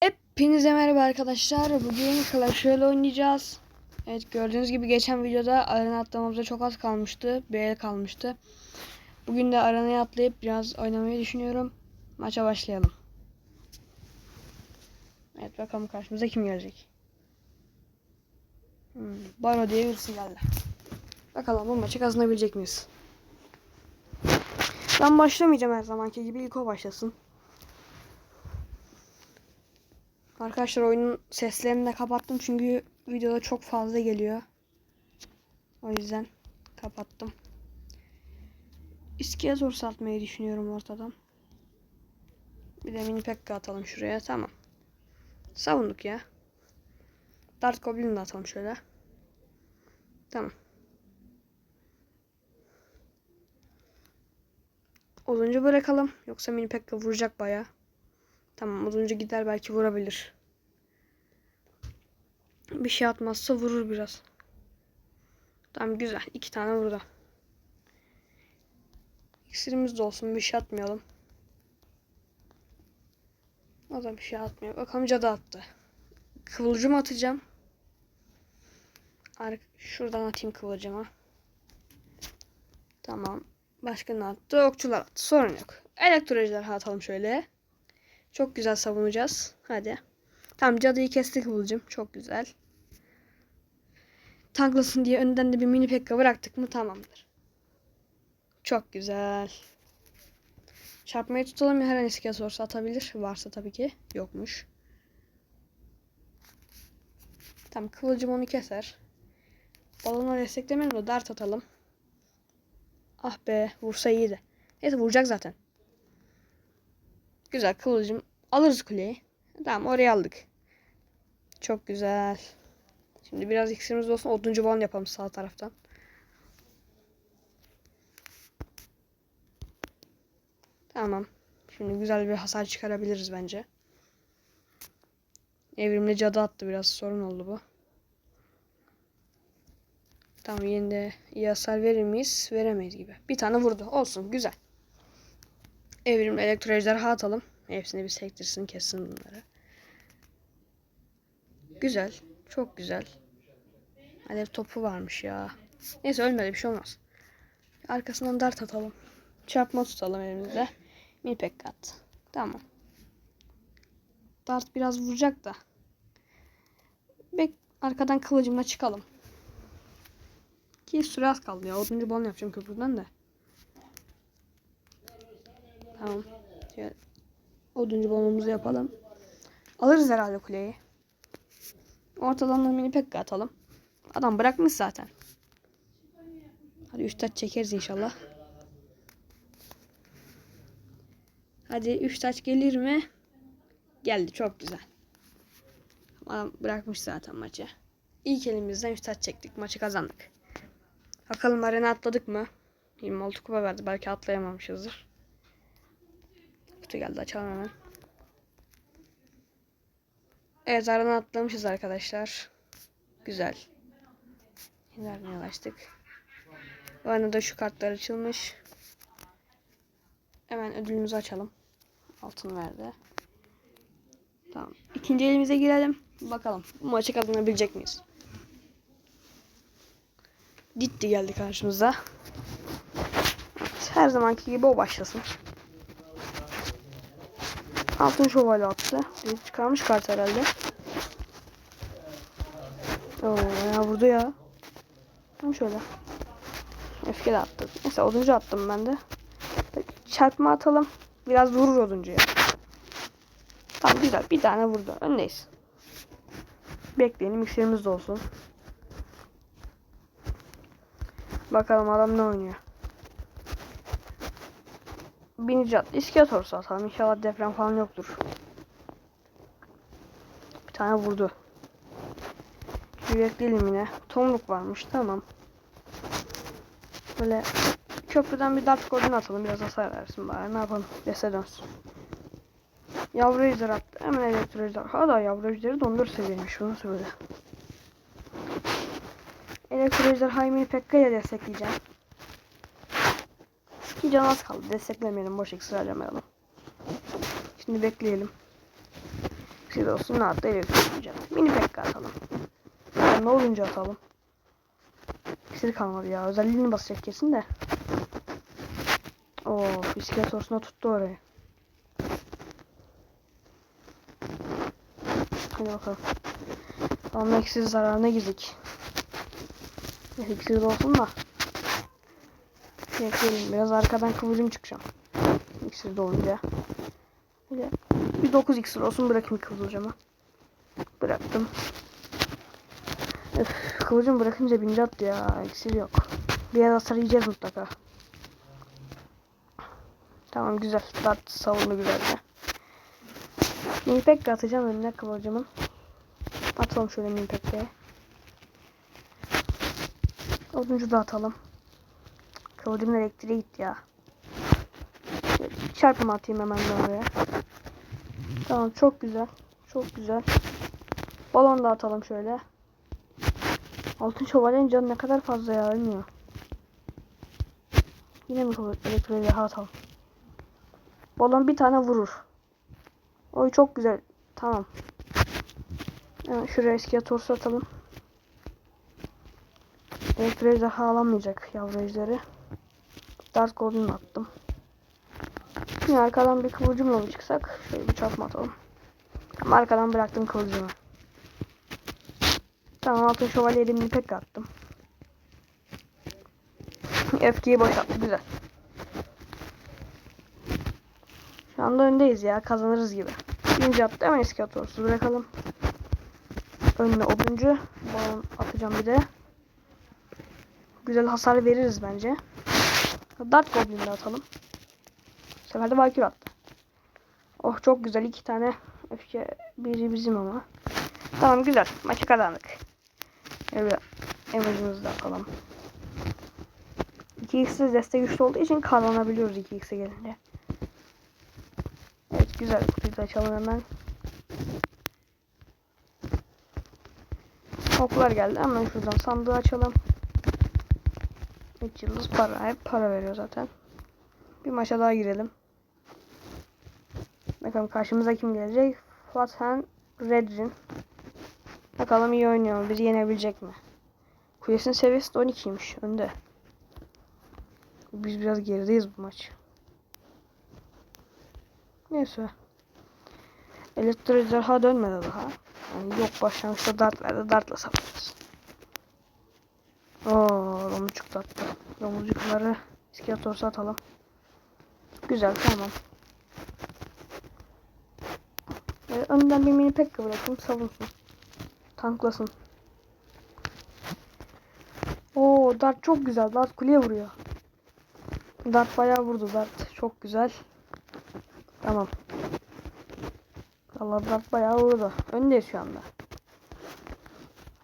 Hepinize merhaba arkadaşlar. Bugün Clash Royale oynayacağız. Evet gördüğünüz gibi geçen videoda arena atlamamıza çok az kalmıştı. Bir el kalmıştı. Bugün de arenaya atlayıp biraz oynamayı düşünüyorum. Maça başlayalım. Evet bakalım karşımıza kim gelecek. Hmm, Baro diye birisi geldi. Bakalım bu maçı kazanabilecek miyiz? Ben başlamayacağım her zamanki gibi. ilk o başlasın. Arkadaşlar oyunun seslerini de kapattım çünkü videoda çok fazla geliyor. O yüzden kapattım. İskeletor satmayı düşünüyorum ortadan. Bir de mini pekka atalım şuraya. Tamam. Savunduk ya. Dart Goblin de atalım şöyle. Tamam. Olunca bırakalım. Yoksa mini pekka vuracak bayağı. Tamam uzunca gider belki vurabilir. Bir şey atmazsa vurur biraz. Tamam güzel. iki tane vurdu. İksirimiz de olsun. Bir şey atmayalım. O da bir şey atmıyor. Bak amca da attı. Kıvılcım atacağım. Ar Şuradan atayım kıvılcıma. Tamam. Başka ne attı? Okçular attı. Sorun yok. Elektrolojiler atalım şöyle. Çok güzel savunacağız. Hadi. Tamam cadıyı kestik Kıvılcım. Çok güzel. Tanklasın diye önden de bir mini pekka bıraktık mı tamamdır. Çok güzel. Çarpmayı tutalım her an eski sorsa atabilir. Varsa tabii ki. Yokmuş. Tamam Kıvılcım onu keser. Balona desteklemeyelim de dart atalım. Ah be vursa iyiydi. Neyse vuracak zaten. Güzel kıvılcım. Alırız kuleyi. Tamam oraya aldık. Çok güzel. Şimdi biraz iksirimiz olsun. Oduncu balon yapalım sağ taraftan. Tamam. Şimdi güzel bir hasar çıkarabiliriz bence. Evrimli cadı attı biraz sorun oldu bu. Tamam yine de iyi hasar verir miyiz? Veremeyiz gibi. Bir tane vurdu. Olsun güzel. Evrimli elektro ejderha atalım. Hepsini bir sektirsin kessin bunları. Güzel. Çok güzel. Alev topu varmış ya. Neyse ölmedi bir şey olmaz. Arkasından dart atalım. Çarpma tutalım elimizde. Mini pek at. Tamam. Dart biraz vuracak da. Bek arkadan kılıcımla çıkalım. Ki süre az kaldı ya. Oduncu balon yapacağım köprüden de. Tamam. Şöyle oduncu balonumuzu yapalım. Alırız herhalde kuleyi. Ortadan da mini pekka atalım. Adam bırakmış zaten. Hadi 3 taç çekeriz inşallah. Hadi 3 taç gelir mi? Geldi çok güzel. Adam bırakmış zaten maçı. İlk elimizden 3 taç çektik. Maçı kazandık. Bakalım arena atladık mı? 26 kupa verdi. Belki atlayamamışızdır. Kutu geldi açalım hemen. Evet aradan atlamışız arkadaşlar. Güzel. Nereden ulaştık? Bu arada şu kartlar açılmış. Hemen ödülümüzü açalım. Altın verdi. Tamam. İkinci elimize girelim. Bakalım bu maçı kazanabilecek miyiz? Ditti geldi karşımıza. Her zamanki gibi o başlasın. Altın şövalye attı. Bir çıkarmış kart herhalde. Oo, ya vurdu ya. Tamam şöyle. Öfke de attı. Neyse oduncu attım ben de. Çarpma atalım. Biraz vurur oduncuya. Tamam güzel. Bir tane vurdu. Öndeyiz. Bekleyelim. İksirimiz de olsun. Bakalım adam ne oynuyor. Binici at. İskeletor atalım. İnşallah deprem falan yoktur. Bir tane vurdu. Bir bekleyelim yine. Tomruk varmış. Tamam. Böyle köprüden bir dart koordine atalım. Biraz hasar versin bari. Ne yapalım? Dese dönsün. Yavru ejder attı. Hemen elektro ejder. Hala yavru ejderi de 14 seviyeymiş. Bunu söyle. Elektro ejder Haymi'yi Pekka ile destekleyeceğim. Ki can az kaldı. Desteklemeyelim. Boş iksir harcamayalım. Şimdi bekleyelim. Siz olsun ne attı elektrik olacak. Mini pekka atalım. Ne olunca atalım. İksir kalmadı ya. Özelliğini basacak kesin de. Oo, bisiklet orsuna tuttu orayı. Hadi bakalım. Ama eksiz zararına girdik. İksir olsun da. Bekleyelim. Biraz arkadan kıvırcım çıkacağım. İksir dolunca. Böyle bir 9 iksir olsun bırakayım kıvılcımı. Bıraktım. Öf, kıvılcım bırakınca bince attı ya. İksir yok. Biraz hasar yiyeceğiz mutlaka. Tamam güzel. Dart savundu güzelce. Mini pekka atacağım önüne kıvılcımın. Atalım şöyle mini pekka'ya. Oduncu da atalım. Kıvılcımın elektriği gitti ya. Bir Çarpım atayım hemen de oraya. Tamam çok güzel. Çok güzel. Balon da atalım şöyle. Altın şövalyenin canı ne kadar fazla ya ölmüyor. Yine mi elektriği atalım. Balon bir tane vurur. Oy çok güzel. Tamam. Hemen şuraya eski torsu atalım. Elektriği daha alamayacak yavru ejderi. Dark Golden attım. Şimdi arkadan bir kıvılcımla mı çıksak? Şöyle bir çarpma atalım. Ama arkadan bıraktım kıvılcımı. Tamam altın şövalye elimini pek attım. Öfkeyi boşalttı güzel. Şu anda öndeyiz ya kazanırız gibi. Birinci attı hemen eski atıyoruz. Bırakalım. Önüne oduncu. Balon atacağım bir de. Güzel hasar veririz bence. Dart Goblin'i de atalım. Bu sefer de Valkyrie attı. Oh çok güzel iki tane öfke biri bizim ama. Tamam güzel maçı kazandık. Evet emojimizi de atalım. 2x'de destek güçlü olduğu için kazanabiliyoruz 2x'e gelince. Evet güzel kutuyu da açalım hemen. Oklar geldi hemen şuradan sandığı açalım. 3 yıldız para hep para veriyor zaten. Bir maça daha girelim. Bakalım karşımıza kim gelecek? Fathan Redrin. Bakalım iyi oynuyor mu? Bizi yenebilecek mi? Kulesinin seviyesi de 12'ymiş. Önde. Biz biraz gerideyiz bu maç. Neyse. Elektro ejderha dönmedi daha. Yani yok başlangıçta dart verdi. Dartla saparız. Oo, domuzcuk da attı. Domuzcukları iskeletorsa atalım. Güzel tamam. Ee, önden bir mini pekka bırakayım savunsun. Tanklasın. Oo dart çok güzel. Dart kuleye vuruyor. Dart bayağı vurdu. Dart çok güzel. Tamam. Allah dart bayağı vurdu. Öndeyiz şu anda.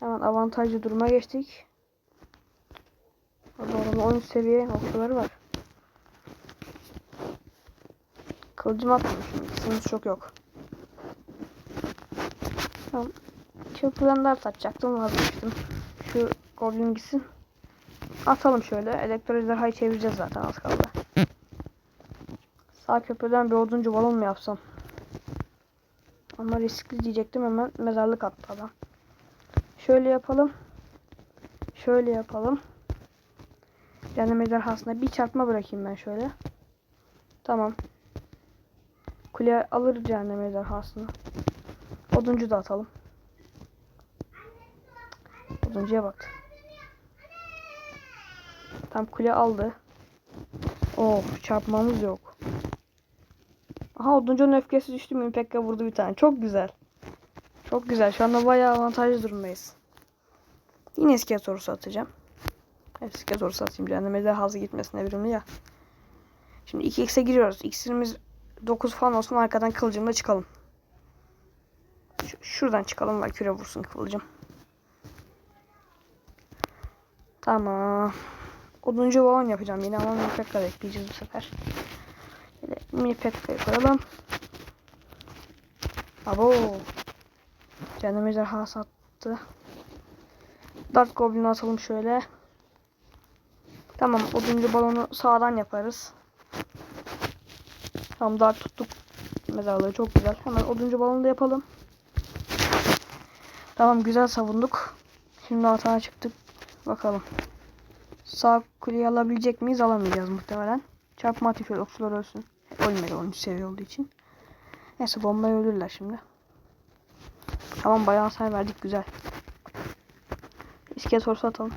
Hemen avantajlı duruma geçtik. Adamın 13 seviye okçuları var. Kılıcım atmadım şimdi. Sınıf çok yok. Tamam. Köprüden dart atacaktım vazgeçtim. Şu goblin gitsin. Atalım şöyle. Elektro ejderhayı çevireceğiz zaten az kaldı. Sağ köprüden bir oduncu balon mu yapsam? Ama riskli diyecektim hemen mezarlık attı adam. Şöyle yapalım. Şöyle yapalım. Cehennem ejderhasına bir çarpma bırakayım ben şöyle. Tamam. Kule alır cehennem ejderhasını. Oduncu da atalım. Oduncuya bak. Tam kule aldı. Of çarpmamız yok. Aha oduncunun öfkesi düştü mü Pekka vurdu bir tane. Çok güzel. Çok güzel. Şu anda bayağı avantajlı durumdayız. Yine eski sorusu atacağım. Eski sorusu atayım. Cehenneme de hızlı gitmesin evrimli ya. Şimdi 2x'e giriyoruz. X'imiz 9 falan olsun. Arkadan kılıcımla çıkalım. Ş şuradan çıkalım. Var küre vursun kılıcım. Tamam. Oduncu balon yapacağım yine ama mini pekka bekleyeceğiz bu sefer. Böyle pekka'yı koyalım. Abo. Canım ejderha sattı. Dart Goblin'i atalım şöyle. Tamam oduncu balonu sağdan yaparız. Tamam dart tuttuk. Mezarlığı çok güzel. Hemen oduncu balonu da yapalım. Tamam güzel savunduk. Şimdi hataya çıktık. Bakalım. Sağ kuleyi alabilecek miyiz? Alamayacağız muhtemelen. Çarpma atı şöyle okçular ölsün. Ölmedi 13 seviye olduğu için. Neyse bombayı ölürler şimdi. Tamam bayağı hasar verdik güzel. İskelet orsu atalım.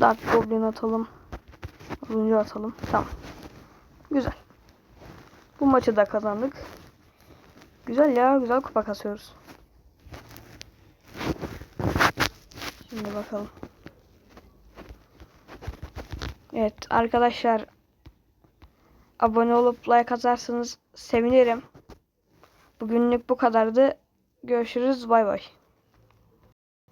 Dark Goblin atalım. Uzuncu atalım. Tamam. Güzel. Bu maçı da kazandık. Güzel ya. Güzel kupa kasıyoruz. Şimdi bakalım. Evet arkadaşlar. Abone olup like atarsanız sevinirim. Bugünlük bu kadardı. Görüşürüz. Bay bay.